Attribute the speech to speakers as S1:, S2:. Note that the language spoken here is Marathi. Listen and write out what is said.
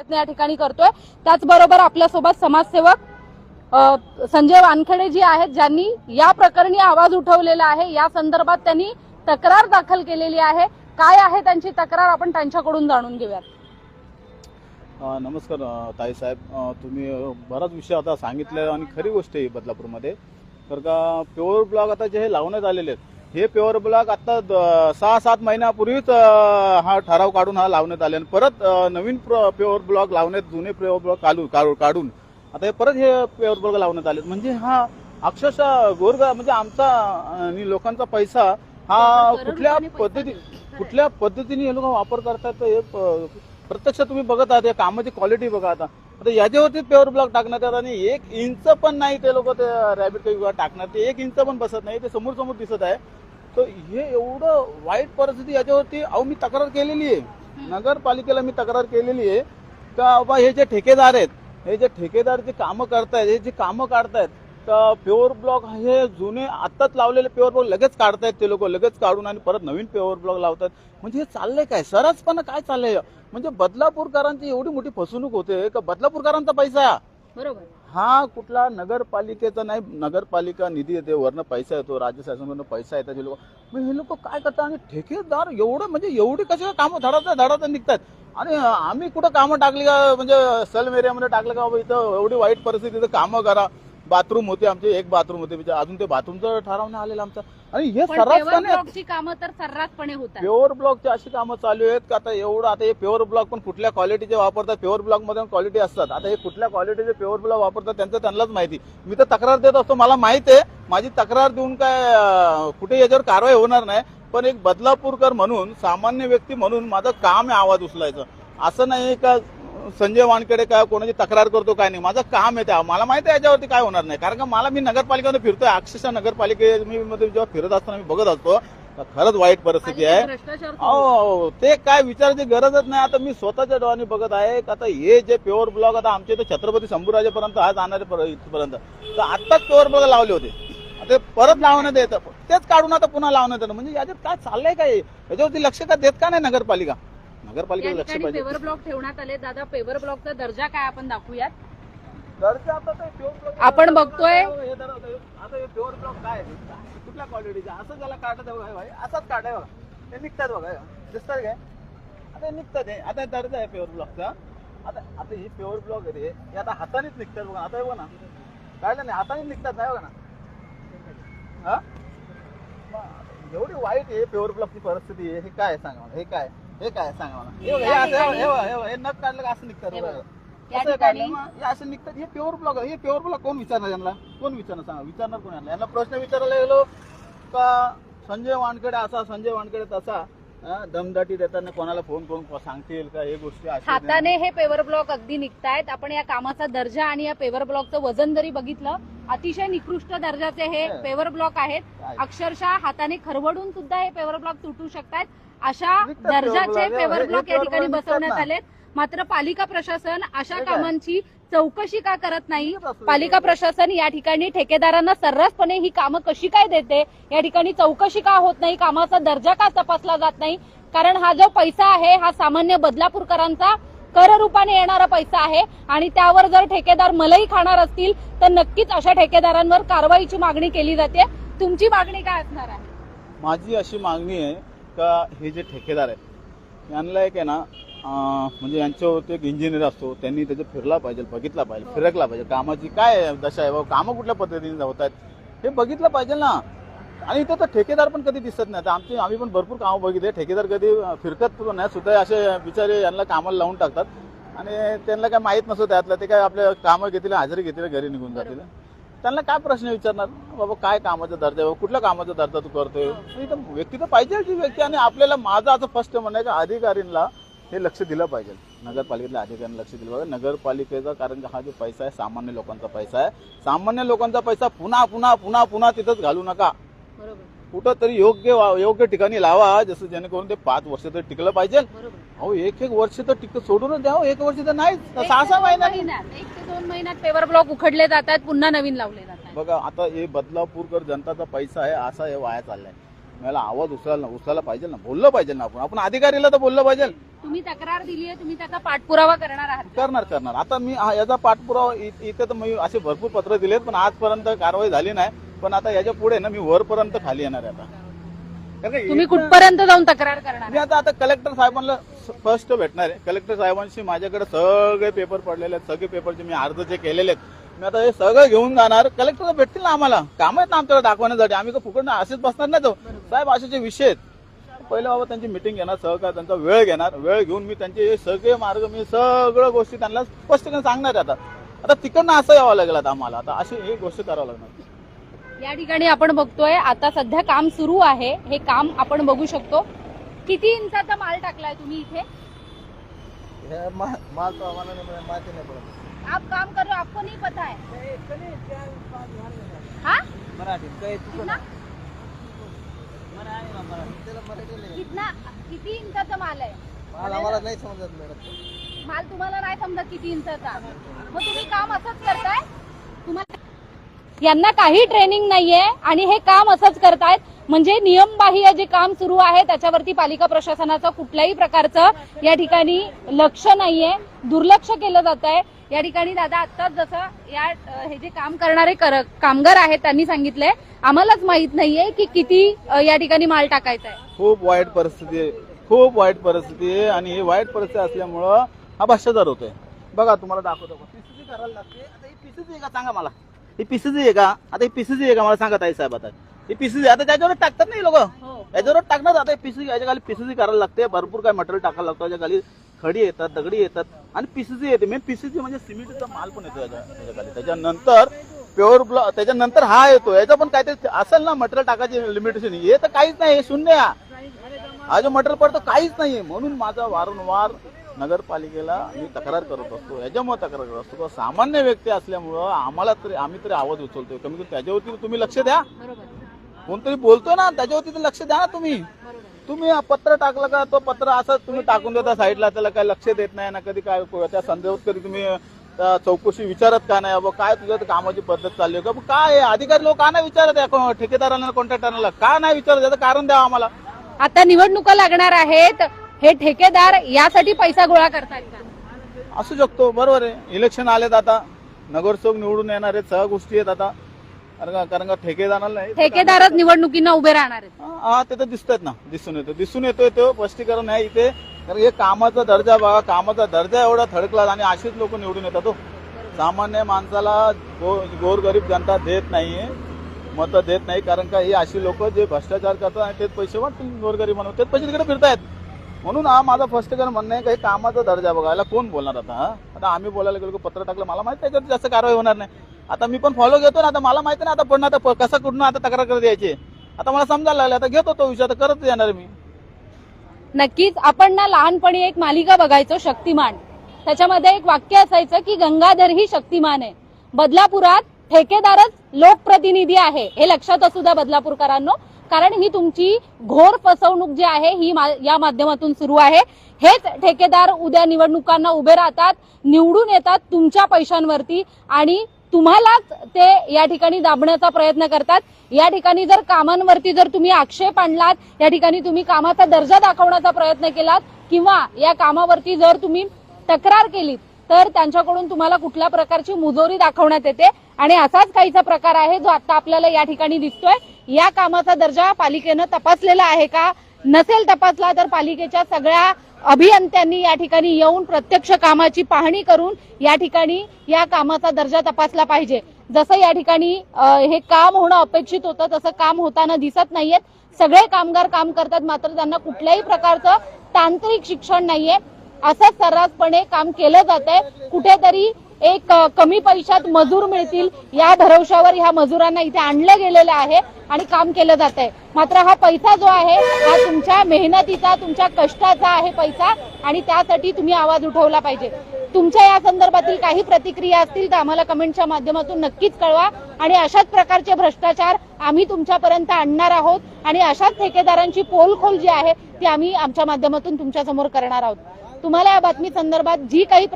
S1: प्रयत्न या ठिकाणी करतोय. त्याचबरोबर आपल्यासोबत समाजसेवक संजय वानखेडे जी आहेत ज्यांनी या प्रकरणी आवाज उठवलेला आहे. या संदर्भात त्यांनी तक्रार दाखल केलेली आहे. काय आहे त्यांची तक्रार आपण त्यांच्याकडून जाणून घेऊयात.
S2: नमस्कार ताई साहेब. तुम्ही बराच विषय आता सांगितले आणि खरी गोष्ट आहे बदलापूरमध्ये. तर का प्युअर ब्लॉक आता जे हे लावण्यात आलेले आहेत. हे प्युअर ब्लॉक आता सहा सात महिन्यापूर्वीच हा ठराव काढून हा लावण्यात आले. आणि परत नवीन प्युअर ब्लॉक लावण्यात जुने प्युअर ब्लॉक काढून काढून- काढून आता हे परत हे प्युअर ब्लॉक लावण्यात आले म्हणजे हा अक्षरशः गोरगा म्हणजे आमचा आणि लोकांचा पैसा हा कुठल्या पद्धती कुठल्या पद्धतीने हे लोक वापर करतात हे प्रत्यक्ष तुम्ही बघत आहात या कामाची क्वालिटी बघा आता. आता याच्यावरती प्युअर ब्लॉक टाकण्यात येतात आणि एक इंच पण नाही ते लोक ते रॅबिट किंवा टाकणार. ते एक इंच पण बसत नाही ते समोर समोर दिसत आहे. तर हे एवढं वाईट परिस्थिती याच्यावरती अहो मी तक्रार केलेली आहे. नगरपालिकेला मी तक्रार केलेली आहे. का बाबा हे जे ठेकेदार आहेत हे जे ठेकेदार जे कामं करतायत हे जे कामं काढतायत तर प्युअर ब्लॉक हे जुने आत्ताच लावलेले प्युअर ब्लॉक लगेच काढतायत ते लोक लगेच काढून आणि परत नवीन प्युअर ब्लॉक लावतात. म्हणजे हे चाललंय काय? सरसपणा काय चाललंय? म्हणजे बदलापूरकरांची एवढी मोठी फसवणूक होते का बदलापूरकरांचा पैसा? हा.
S1: बरोबर.
S2: हा कुठला नगरपालिकेचा नाही नगरपालिका निधी येते वरनं पैसा येतो राज्य शासनावरनं पैसा येतात हे लोक. मग हे लोक काय करतात? आणि ठेकेदार एवढं म्हणजे एवढी कशी कामं धडाचा धडाचा निघतात? आणि आम्ही कुठं कामं टाकली का? म्हणजे सलम एरियामध्ये टाकलं का? बाबा इथं एवढी वाईट परिस्थिती इथं कामं करा. बाथरूम होते आमचे एक बाथरूम होते. म्हणजे अजून ते बाथरूमचं ठरवण्यात आलेलं आमचं. आणि हे
S1: पण पेवर
S2: सर्रासपणे
S1: ब्लॉकची कामं तर सर्रासपणे होतात
S2: प्युअर ब्लॉकची अशी कामं चालू आहेत का आता एवढं आता हे प्युअर ब्लॉक पण कुठल्या क्वालिटीचे वापरतात? प्युअर ब्लॉकमध्ये क्वालिटी असतात. आता हे कुठल्या क्वालिटीचे प्युअर ब्लॉक वापरतात त्यांचं त्यांनाच माहिती. मी तर तक्रार देत असतो. मला माहीत आहे. माझी तक्रार देऊन काय अं, कुठे याच्यावर कारवाई होणार नाही. पण एक बदलापूरकर म्हणून सामान्य व्यक्ती म्हणून माझं काम आहे आवाज उचलायचं. असं नाही का संजय वानखेडे काय कोणाची तक्रार करतो काय नाही. माझं काम आहे त्या. मला माहिती आहे याच्यावरती काय होणार नाही. कारण का मला मी नगरपालिकेमध्ये फिरतोय. अक्षरशः नगरपालिके मी मध्ये जेव्हा फिरत असताना मी बघत असतो खरंच वाईट परिस्थिती आहे. ते काय विचारायची गरजच नाही. आता मी स्वतःच्या डोळ्याने बघत आहे का आता हे जे प्युअर ब्लॉक आता आमच्या इथे छत्रपती शंभूराजेपर्यंत हा जाणारे पर- इथपर्यंत. तर आत्ताच प्युअर ब्लॉक लावले होते. ते परत लावण्यात येतं तेच काढून आता पुन्हा लावण्यात येतं म्हणजे याच्यात काय चाललंय काय? याच्यावरती लक्ष का देत का नाही नगरपालिका?
S1: या
S2: नगरपालिकेला लक्ष
S1: ठिकाणी
S2: पाहिजे.
S1: पेवर ब्लॉक ठेवण्यात आले. दादा पेवर ब्लॉकचा दर्जा काय आपण दाखवूयात?
S2: दर्जा आता ते pure block-
S1: आपण बघतोय.
S2: हे दर- आता हे प्युअर ब्लॉक काय आहे? कुठल्या क्वालिटीचा? असं ज्याला काढत आहे बघा, भाई. असाच काढाय बघा. ते निघतात बघा हे. दिसतात काय? आता हे निघतात हे. आता दर्जा आहे प्युअर ब्लॉकचा. आता आता ही प्युअर ब्लॉक आहे ते. हे आता हातानेच निघतात बघा. आता हे बघा ना. काढलं नाही. हाताने निघतात नाही बघा ना. हा? मग एवढी वाईट आहे प्युअर ब्लॉकची परिस्थिती आहे. हे काय आहे सांगा मला? हे काय हे काय सांगा मला. हे बघा, हे असं- हे बघा, हे बघा, हे बघा, हे नख काढलं का असं निघतात
S1: हे
S2: बघा.
S1: बघा. या
S2: असं
S1: ठिकाणी-
S2: काढलं मग? हे असं निघतात हे प्युअर ब्लॉक हे प्युअर ब्लॉक कोण विचारणार यांना? कोण विचारणार? सांगा. विचारणार कोण यांना? यांना प्रश्न विचारायला गेलो का? संजय वानखेडे असा संजय वानखेडे तसा. हा, दमदाटी देताना कोणाला फोन करून सांगतील का? हे गोष्टी अशा.
S1: हाताने हे पेवर ब्लॉक अगदी निघतायत. आपण या कामाचा दर्जा आणि या पेवर ब्लॉकचं वजन जरी बघितलं अतिशय निकृष्ट दर्जाचे हे. पेवर ब्लॉक आहेत? अक्षरशः हाताने खरवडून सुद्धा हे पेवर ब्लॉक तुटू शकतात अशा दर्जाचे. पेवर ब्लॉक या ठिकाणी बसवण्यात. आलेत मात्र पालिका प्रशासन अशा? कामांची चौकशी का करत नाही पालिका. प्रशासन या ठिकाणी ठेकेदारांना सर्रासपणे ही कामं कशी काय देते या ठिकाणी चौकशी का होत नाही कामाचा दर्जा का तपासला जात नाही कारण हा जो पैसा आहे हा सामान्य बदलापूरकरांचा कर रूपाने येणारा पैसा आहे आणि त्यावर जर ठेकेदार मलई खाणार असतील तर नक्कीच अशा ठेकेदारांवर कारवाईची मागणी केली जाते तुमची मागणी काय असणार आहे
S2: माझी अशी मागणी आहे का हे जे ठेकेदार आहेत यांना एक आहे ना म्हणजे यांच्यावरती एक इंजिनियर असतो त्यांनी त्याचं फिरला पाहिजे बघितला पाहिजे फिरकला पाहिजे. कामाची काय दशा आहे बाबा कामं कुठल्या पद्धतीने होत आहेत हे बघितलं पाहिजे ना. आणि इथं तर ठेकेदार पण कधी दिसत नाही तर आमची आम्ही पण भरपूर कामं बघितले ठेकेदार कधी फिरकत पण नाही सुद्धा असे बिचारे यांना कामाला लावून टाकतात. आणि त्यांना काय माहीत नसतं त्यातलं ते काय आपल्या कामं घेतील हजेरी घेतील घरी निघून जातील. त्यांना काय प्रश्न विचारणार? बाबा काय कामाचं दर्जा आहे बाबा कुठल्या कामाचा दर्जा तू करतोय? व्यक्ती तर पाहिजे ती व्यक्ती आणि आपल्याला माझं असं फर्स्ट म्हणणं आहे का अधिकारींना हे लक्ष दिलं पाहिजे. नगरपालिकेतल्या अधिकाऱ्यांना लक्ष दिलं पाहिजे. नगरपालिकेचा कारण हा जो पैसा आहे सामान्य लोकांचा पैसा आहे. सामान्य लोकांचा पैसा पुन्हा पुन्हा पुन्हा पुन्हा तिथंच घालू नका.
S1: बरोबर.
S2: कुठं तरी योग्य योग्य ठिकाणी लावा जसं जेणेकरून ते पाच वर्ष तरी टिकलं पाहिजे. अहो एक एक वर्ष तर टिक सोडूनच द्या हो, एक वर्ष तर नाहीच.
S1: एक
S2: सहा सहा
S1: महिन्यात एक ते दोन महिन्यात पेवर ब्लॉक उखडले जातात पुन्हा नवीन लावले जातात.
S2: बघा आता हे बदलापूरकर जनताचा पैसा आहे असा हे वाया चाललाय. मला आवाज उचलायला उचलायला पाहिजे ना बोललं पाहिजे ना आपण. आपण अधिकारीला तर बोललं पाहिजे.
S1: तुम्ही तक्रार दिली आहे तुम्ही त्याचा पाठपुरावा करणार आहात
S2: करणार करणार. आता मी हा- याचा पाठपुरावा इ- इथे तर मी असे भरपूर पत्र दिलेत पण आजपर्यंत कारवाई झाली नाही. पण आता याच्यापुढे ना मी वरपर्यंत खाली येणार आहे आता. कारण का
S1: तुम्ही कुठपर्यंत जाऊन तक्रार करणार?
S2: मी आता आता कलेक्टर साहेबांना फर्स्ट भेटणार आहे. कलेक्टर साहेबांशी माझ्याकडे सगळे पेपर पडलेले आहेत. सगळे पेपरचे मी अर्ज जे केलेले आहेत मी आता हे सगळं घेऊन जाणार. कलेक्टर भेटतील ना आम्हाला. काम आहेत ना आमच्याकडे दाखवण्यासाठी. आम्ही का फुकट ना असेच बसणार नाही तो. साहेब असे जे विषय आहेत पहिले बाबा त्यांची मिटिंग घेणार सहकार त्यांचा वेळ घेणार. वेळ घेऊन मी त्यांचे हे सगळे मार्ग मी सगळं गोष्टी त्यांना स्पष्टपणे सांगणार आहे आता. आता तिकडनं असं यावं लागेल आता आम्हाला. आता अशी ही गोष्ट करावं लागणार.
S1: या ठिकाणी आपण बघतोय आता सध्या काम सुरू आहे. हे काम आपण बघू शकतो. किती इंचाचा माल टाकलाय तुम्ही इथे?
S2: माल तो आम्हाला माहिती नाही पडत
S1: आप काम कर रहे हो आपको नहीं पता है? हाँ कितना? कितना किती इंचाचा माल आहे?
S3: आम्हाला नाही समजत मॅडम.
S1: माल तुम्हाला नाही समजत किती इंचाचा. मग तुम्ही काम असंच करताय? यांना काही ट्रेनिंग नाहीये आणि हे काम असंच करतायत. म्हणजे नियमबाह्य जे काम सुरू आहे त्याच्यावरती पालिका प्रशासनाचं कुठल्याही प्रकारचं या ठिकाणी लक्ष नाहीये. दुर्लक्ष केलं जात आहे या ठिकाणी दादा आत्ताच जसं या हे जे काम करणारे कर- कामगार आहेत त्यांनी सांगितलंय. आम्हालाच माहीत नाहीये की किती या ठिकाणी माल टाकायचा आहे
S2: खूप वाईट परिस्थिती आहे. खूप वाईट परिस्थिती आहे आणि ही वाईट परिस्थिती असल्यामुळं हा भ्रष्टाचार होतोय. बघा तुम्हाला दाखवतो. पीसीसी करायला लागते. आता ही पीसीसी का? सांगा मला. ही पीसीसी आहे का? आता ही पीसीसी आहे का? मला सांगा ताई साहेब आता. ही पीसीसी आता त्याच्यावर टाकतात नाही लोक. याच्यावर टाकणार. आता पीसीसी याच्या खाली पीसीसी करायला लागते भरपूर काय मटेरियल टाकायला लागतं याच्या खाली खडी येतात दगडी येतात. आणि पीसीसी येते. मेन पीसीसी म्हणजे सिमेंटचा माल पण येतो याच्या खाली. त्याच्यानंतर प्युअर ब्लॉक त्याच्यानंतर हा येतो. याचं पण काहीतरी असेल ना मटेरियल टाकायची लिमिटेशन हे तर काहीच नाही. हे शून्य आहे. हा जो मटेरियल पडतो काहीच नाहीये म्हणून माझा वारंवार नगरपालिकेला मी तक्रार करत असतो याच्यामुळे तक्रार करत असतो. का सामान्य व्यक्ती असल्यामुळं आम्हाला तरी आम्ही तरी आवाज उचलतोय. कमी कमी त्याच्यावरती तुम्ही लक्ष द्या. कोणतरी बोलतोय ना त्याच्यावरती तर लक्ष द्या ना तुम्ही. तुम्ही पत्र टाकलं का तो पत्र असं तुम्ही टाकून देता साईडला त्याला काय लक्ष देत नाही ना कधी काय त्या संदर्भात कधी तुम्ही चौकशी विचारत का नाही बाबा काय तुझ्या कामाची पद्धत चालली आहे? का काय आहे? अधिकारी लोक का नाही विचारत आहे? ठेकेदारांना कॉन्ट्रॅक्टरांना का नाही विचारत? याचं कारण द्यावं आम्हाला.
S1: आता निवडणुका लागणार आहेत. हे ठेकेदार यासाठी पैसा गोळा करतायत का?
S2: असू शकतो बरोबर आहे. इलेक्शन आलेत आता. नगरसेवक निवडून येणार आहेत सगळ्या गोष्टी आहेत आता. कारण का- कारण का ठेकेदाराला नाही
S1: ठेकेदारच निवडणुकींना उभे राहणार आहेत.
S2: हा ते तर दिसतात ना. दिसून येतो दिसून येतोय तो स्पष्टीकरण आहे इथे. कारण हे कामाचा दर्जा बघा कामाचा दर्जा एवढा थडकला आणि अशीच लोक निवडून येतात हो. सामान्य माणसाला गो- गोरगरीब जनता देत नाहीये मतं देत नाही. कारण का ही अशी लोक जे भ्रष्टाचार करतात आणि तेच पैसे वाटतील गोरगरीब म्हणून तेच पैसे तिकडे फिरतायत. म्हणून हा माझा फर्स्टकरण म्हणणं आहे काही कामाचा दर्जा बघायला कोण बोलणार आता हा? आता आम्ही बोलायला गेलो पत्र टाकलं मला माहिती त्याच्यात जास्त कारवाई होणार नाही. आता मी पण फॉलो घेतो ना आता मला माहिती ना आता पण आता कसं कुठून आता तक्रार करत यायची. आता मला समजायला लागलं आता घेतो तो विषय आता करत येणार मी.
S1: नक्कीच आपण ना लहानपणी एक मालिका बघायचो शक्तिमान. त्याच्यामध्ये एक वाक्य असायचं की गंगाधर ही शक्तिमान आहे. बदलापुरात ठेकेदारच लोकप्रतिनिधी आहे. हे लक्षात असू द्या बदलापूरकरांनो. कारण ही तुमची घोर फसवणूक जी आहे ही मा- या माध्यमातून सुरू आहे. हेच ठेकेदार उद्या निवडणुकांना उभे राहतात निवडून येतात तुमच्या पैशांवरती आणि तुम्हालाच ते या ठिकाणी दाबण्याचा प्रयत्न करतात. या ठिकाणी जर कामांवरती जर तुम्ही आक्षेप आणलात या ठिकाणी तुम्ही कामाचा दर्जा दाखवण्याचा प्रयत्न केलात किंवा या कामावरती जर तुम्ही तक्रार केलीत तर त्यांच्याकडून तुम्हाला कुठल्या प्रकारची मुजोरी दाखवण्यात येते. आणि असाच काहीचा प्रकार आहे जो आता आपल्याला या ठिकाणी दिसतोय. या कामाचा दर्जा पालिकेनं तपासलेला आहे का? नसेल तपासला तर पालिकेच्या सगळ्या अभियंत्यांनी या ठिकाणी येऊन प्रत्यक्ष कामाची पाहणी करून या ठिकाणी या कामाचा दर्जा तपासला पाहिजे. जसं या ठिकाणी हे काम होणं अपेक्षित होतं तसं काम होताना दिसत नाहीयेत. सगळे कामगार काम करतात मात्र त्यांना कुठल्याही प्रकारचं तांत्रिक शिक्षण नाहीये. असंच सर्रासपणे काम केलं जात आहे कुठेतरी एक कमी पैशात मजूर मिळतील. या भरवशावर ह्या मजुरांना इथे आणलं गेलेलं आहे. आणि काम केलं जात आहे मात्र हा पैसा जो आहे हा तुमच्या मेहनतीचा तुमच्या कष्टाचा आहे पैसा आणि त्यासाठी तुम्ही आवाज उठवला पाहिजे. तुमच्या या संदर्भातील काही प्रतिक्रिया असतील तर आम्हाला कमेंटच्या माध्यमातून नक्कीच कळवा आणि अशाच प्रकारचे भ्रष्टाचार आम्ही तुमच्यापर्यंत आणणार आहोत आणि अशाच ठेकेदारांची पोलखोल जी आहे ती आम्ही आमच्या माध्यमातून तुमच्यासमोर करणार आहोत. तुम्हाला या बातमी संदर्भात जी काही